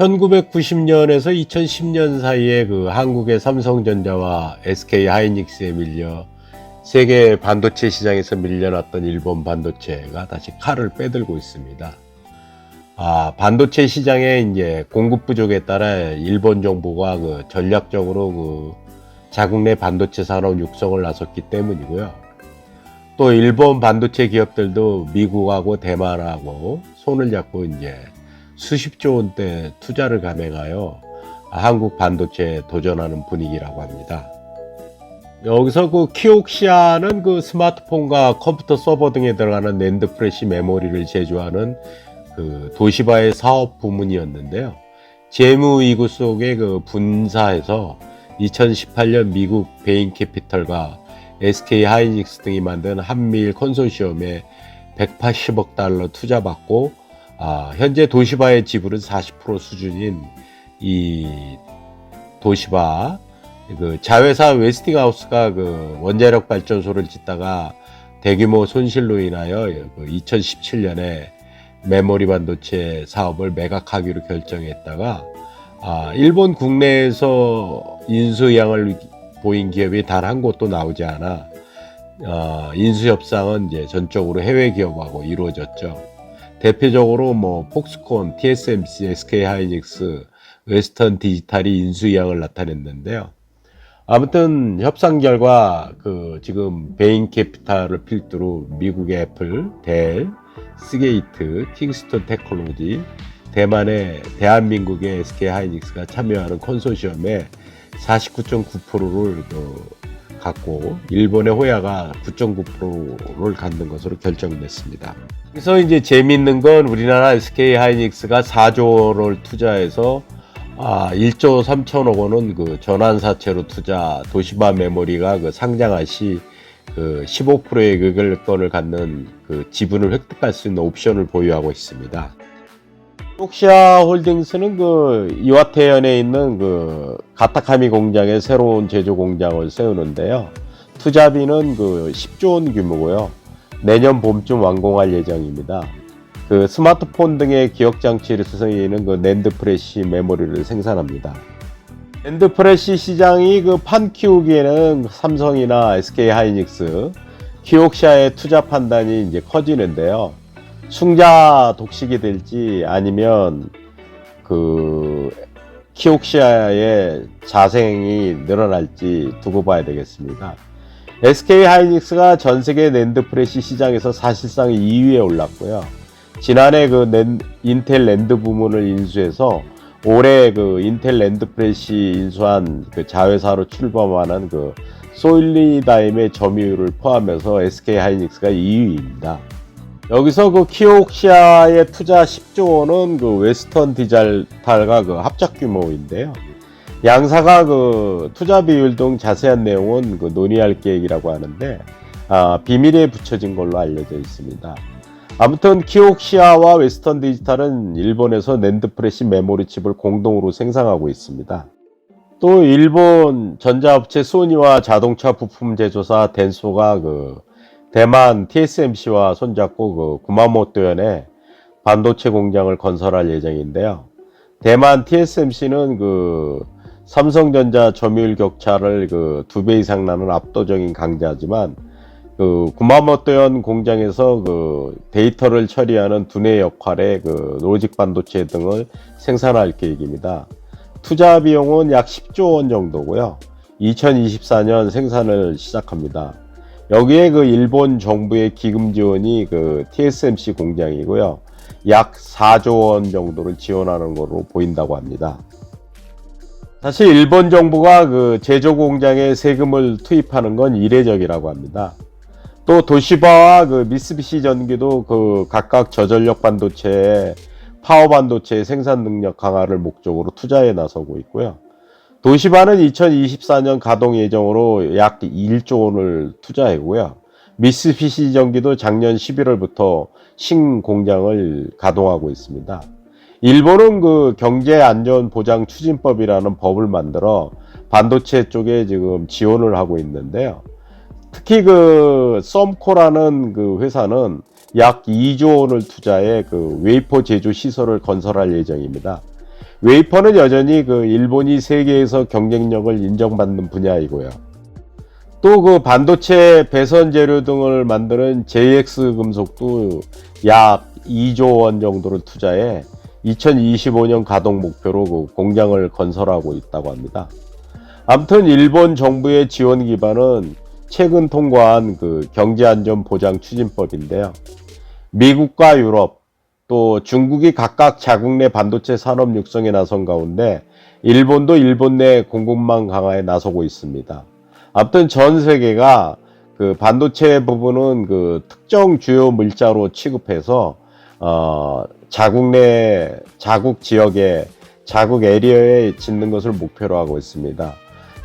1990년에서 2010년 사이에 그 한국의 삼성전자와 SK 하이닉스에 밀려 세계 반도체 시장에서 밀려났던 일본 반도체가 다시 칼을 빼들고 있습니다. 아, 반도체 시장의 이제 공급 부족에 따라 일본 정부가 그 전략적으로 그 자국 내 반도체 산업 육성을 나섰기 때문이고요. 또 일본 반도체 기업들도 미국하고 대만하고 손을 잡고 이제 수십조 원대 투자를 감행하여 한국 반도체에 도전하는 분위기라고 합니다. 여기서 그 키옥시아는 그 스마트폰과 컴퓨터 서버 등에 들어가는 낸드 프레시 메모리를 제조하는 그 도시바의 사업 부문이었는데요. 재무 이구 속에 그 분사해서 2018년 미국 베인 캐피털과 SK 하이닉스 등이 만든 한미일 컨소시엄에 180억 달러 투자받고 아, 현재 도시바의 지분은 40% 수준인 이 도시바 그 자회사 웨스팅하우스가 그 원자력 발전소를 짓다가 대규모 손실로 인하여 그 2017년에 메모리 반도체 사업을 매각하기로 결정했다가 아, 일본 국내에서 인수양을 보인 기업이 단 한 곳도 나오지 않아 어, 인수 협상은 이제 전적으로 해외 기업하고 이루어졌죠. 대표적으로 뭐 폭스콘, TSMC, SK 하이닉스, 웨스턴 디지털이 인수 의향을 나타냈는데요. 아무튼 협상 결과 그 지금 베인 캐피탈을 필두로 미국의 애플, 델, 스게이트, 킹스턴 테크놀로지, 대만의 대한민국의 SK 하이닉스가 참여하는 컨소시엄에 49.9%를 그 갖고 일본의 호야가 9.9%를 갖는 것으로 결정됐습니다. 그래서 이제 재미있는 건 우리나라 SK 하이닉스가 4조를 투자해서 아, 1조 3천억 원은 그 전환사채로 투자 도시바 메모리가 그 상장할 시그 15%의 의결권을 갖는 그 지분을 획득할 수 있는 옵션을 보유하고 있습니다. 혹시야 홀딩스는 그 이와테현에 있는 그 가타카미 공장에 새로운 제조 공장을 세우는데요. 투자비는 그 10조 원 규모고요. 내년 봄쯤 완공할 예정입니다. 그 스마트폰 등의 기억 장치를 쓰이는 그 낸드 프레시 메모리를 생산합니다. 낸드 프레시 시장이 그 판 키우기에는 삼성이나 SK 하이닉스, 키옥샤의 투자 판단이 이제 커지는데요. 숭자 독식이 될지 아니면 그 키옥시아의 자생이 늘어날지 두고 봐야 되겠습니다. SK 하이닉스가 전 세계 랜드 프레시 시장에서 사실상 2위에 올랐고요. 지난해 그 랜, 인텔 랜드 부문을 인수해서 올해 그 인텔 랜드 프레시 인수한 그 자회사로 출범하는 그 소일리다임의 점유율을 포함해서 SK 하이닉스가 2위입니다. 여기서 그 키옥시아의 투자 10조 원은 그 웨스턴 디지털과 그 합작 규모인데요. 양사가 그 투자 비율 등 자세한 내용은 그 논의할 계획이라고 하는데 아, 비밀에 붙여진 걸로 알려져 있습니다. 아무튼 키옥시아와 웨스턴 디지털은 일본에서 낸드 프레시 메모리 칩을 공동으로 생산하고 있습니다. 또 일본 전자업체 소니와 자동차 부품 제조사 덴소가 그 대만 TSMC와 손잡고 그 구마모토현에 반도체 공장을 건설할 예정인데요. 대만 TSMC는 그 삼성전자 점유율 격차를 그 두 배 이상 나는 압도적인 강자지만 그 구마모토현 공장에서 그 데이터를 처리하는 두뇌 역할의 그 로직 반도체 등을 생산할 계획입니다. 투자 비용은 약 10조 원 정도고요. 2024년 생산을 시작합니다. 여기에 그 일본 정부의 기금 지원이 그 TSMC 공장이고요. 약 4조 원 정도를 지원하는 것으로 보인다고 합니다. 사실 일본 정부가 그 제조 공장에 세금을 투입하는 건 이례적이라고 합니다. 또 도시바와 그 미쓰비시 전기도 그 각각 저전력 반도체에 파워 반도체 생산 능력 강화를 목적으로 투자에 나서고 있고요. 도시바는 2024년 가동 예정으로 약 1조 원을 투자했고요. 미쓰비시 전기도 작년 11월부터 신공장을 가동하고 있습니다. 일본은 그 경제 안전 보장 추진법이라는 법을 만들어 반도체 쪽에 지금 지원을 하고 있는데요. 특히 그 썸코라는 그 회사는 약 2조 원을 투자해 그 웨이퍼 제조 시설을 건설할 예정입니다. 웨이퍼는 여전히 그 일본이 세계에서 경쟁력을 인정받는 분야이고요. 또 그 반도체 배선 재료 등을 만드는 JX 금속도 약 2조 원 정도를 투자해 2025년 가동 목표로 그 공장을 건설하고 있다고 합니다. 아무튼 일본 정부의 지원 기반은 최근 통과한 그 경제안전보장 추진법인데요. 미국과 유럽 또 중국이 각각 자국 내 반도체 산업 육성에 나선 가운데 일본도 일본 내 공급망 강화에 나서고 있습니다. 아무튼 전 세계가 그 반도체 부분은 그 특정 주요 물자로 취급해서 어 자국 내 자국 지역에 자국 에리어에 짓는 것을 목표로 하고 있습니다.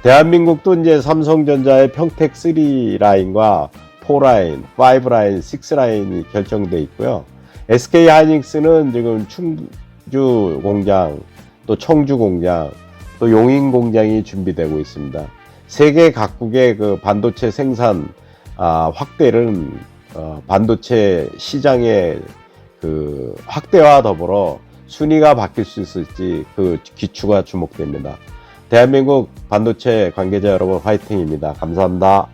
대한민국도 이제 삼성전자의 평택 3 라인과 4 라인, 5 라인, 6 라인이 결정돼 있고요. SK 하이닉스는 지금 충주 공장, 또 청주 공장, 또 용인 공장이 준비되고 있습니다. 세계 각국의 그 반도체 생산 아, 확대는 어, 반도체 시장의 그 확대와 더불어 순위가 바뀔 수 있을지 그 기추가 주목됩니다. 대한민국 반도체 관계자 여러분 화이팅입니다. 감사합니다.